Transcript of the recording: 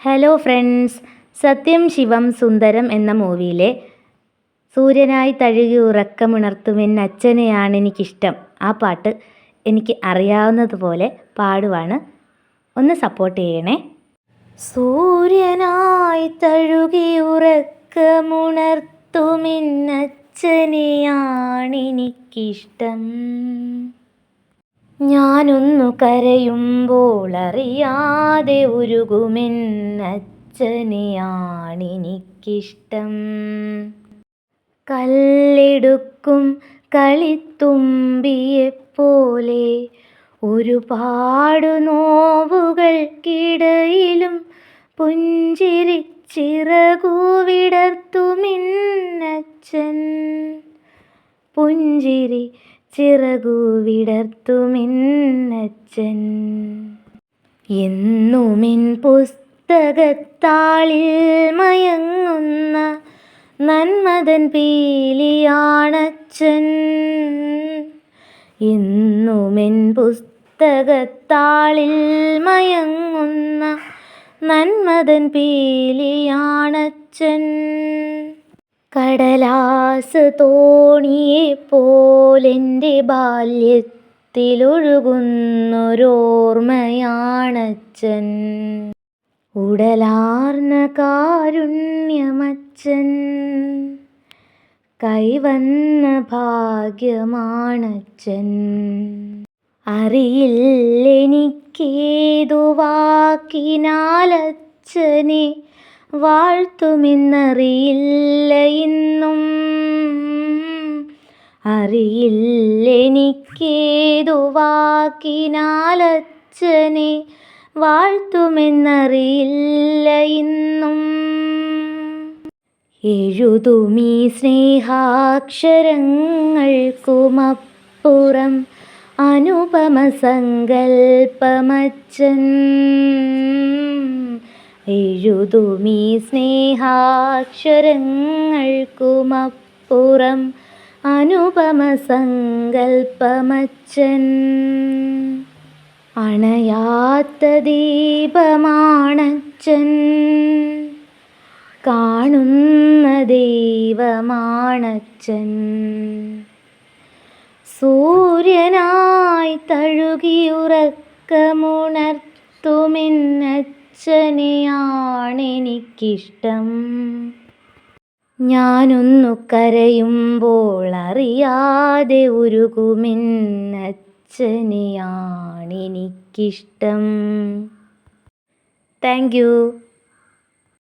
Hello friends സത്യം ശിവം സുന്ദരം എന്ന മൂവിയിലെ സൂര്യനായി തഴുകി ഉറക്കമുണർത്തുമെന്നച്ഛനെയാണ് എനിക്കിഷ്ടം. ആ പാട്ട് എനിക്ക് അറിയാവുന്നതുപോലെ പാടുവാണ്. ഒന്ന് സപ്പോർട്ട് ചെയ്യണേ. സൂര്യനായി തഴുകി ഉറക്കമുണർത്തുമെന്നച്ഛനെയാണെനിക്കിഷ്ടം ഞാനൊന്നു കരയുമ്പോൾ അറിയാതെ ഉരുകുമെന്നച്ഛനെയാണെനിക്കിഷ്ടം. കല്ലെടുക്കും കളിത്തുമ്പിയെപ്പോലെ ഒരുപാടു നോവുകൾക്കിടയിലും പുഞ്ചിരിച്ചിറകൂവിടർത്തുമിന്നച്ഛൻ. പുഞ്ചിരി ചിറകു വിടർത്തുമെന്നച്ഛൻ എന്നുമിൻ പുസ്തകത്താളിൽ മയങ്ങുന്ന നന്മതൻ പീലിയാണച്ഛൻ എന്നുമിൻ പുസ്തകത്താളിൽ മയങ്ങുന്ന നന്മതൻ പീലിയാണച്ഛൻ കടലാസ് തോണിയെ പോലെന്റെ ബാല്യത്തിലൊഴുകുന്നൊരോർമ്മയാണച്ഛൻ ഉടലാർന്ന കാരുണ്യമച്ഛൻ കൈവന്ന ഭാഗ്യമാണച്ഛൻ അറിയില്ലെനിക്കേതു വാക്കിനാലച്ഛനെ വാഴ്ത്തുമെന്നറിയില്ല ഇന്നും. അറിയില്ലെനിക്കേതു വാക്കിനാലച്ഛനെ വാഴ്ത്തുമെന്നറിയില്ല ഇന്നും. എഴുതുമീ സ്നേഹാക്ഷരങ്ങൾക്കുമപ്പുറം അനുപമ സങ്കൽപ്പമച്ഛൻ എഴുതുമീ സ്നേഹാക്ഷരങ്ങൾക്കുമപ്പുറം അനുപമ സങ്കൽപ്പമച്ചൻ. അണയാത്ത ദീപമാണച്ചൻ. കാണുന്ന ദൈവമാണച്ചൻ. സൂര്യനായി തഴുകിയുറക്കമുണർത്തുമെന്നച്ഛനെയാണെനിക്കിഷ്ടം ഞാനൊന്നു കരയുമ്പോൾ അറിയാതെ ഉരുകുമെന്നച്ഛനെയാണെനിക്കിഷ്ടം. Thank you.